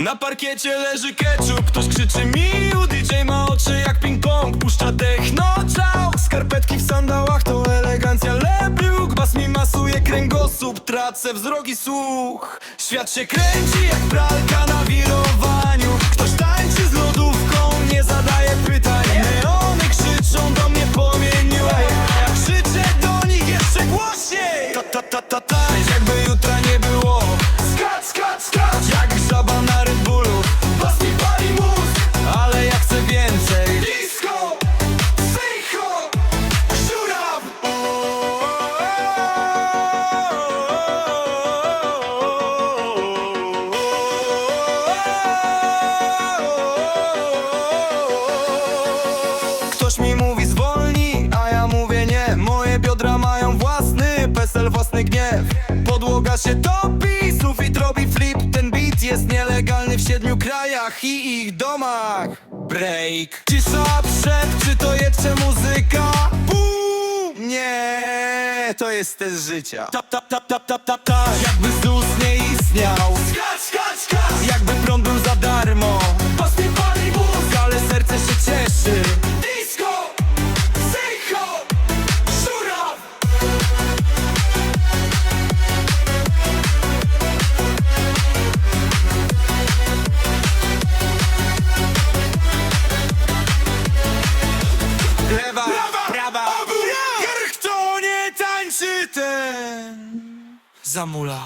Na parkiecie leży ketchup, ktoś krzyczy miu DJ ma oczy jak ping-pong, puszcza techno ciao Skarpetki w sandałach to elegancja lepiuk Bas mi masuje kręgosłup, tracę wzrok i słuch Świat się kręci jak pralka na wirowaniu Ktoś tańczy z lodówką, nie zadaje pytań Neony krzyczą do mnie płomieniu A ja krzyczę do nich jeszcze głośniej Ta ta ta ta tańcz jakby mi mówi zwolnij, a ja mówię nie. Moje biodra mają własny PESEL, własny gniew. Podłoga się topi, sufit robi flip. Ten beat jest nielegalny w siedmiu krajach i ich domach. Break. Cisza przed, czy to jeszcze muzyka? Bum! Nie, to jest też życia. Tap, tap, tap, tap, tap, tap, tap Jakby Zamula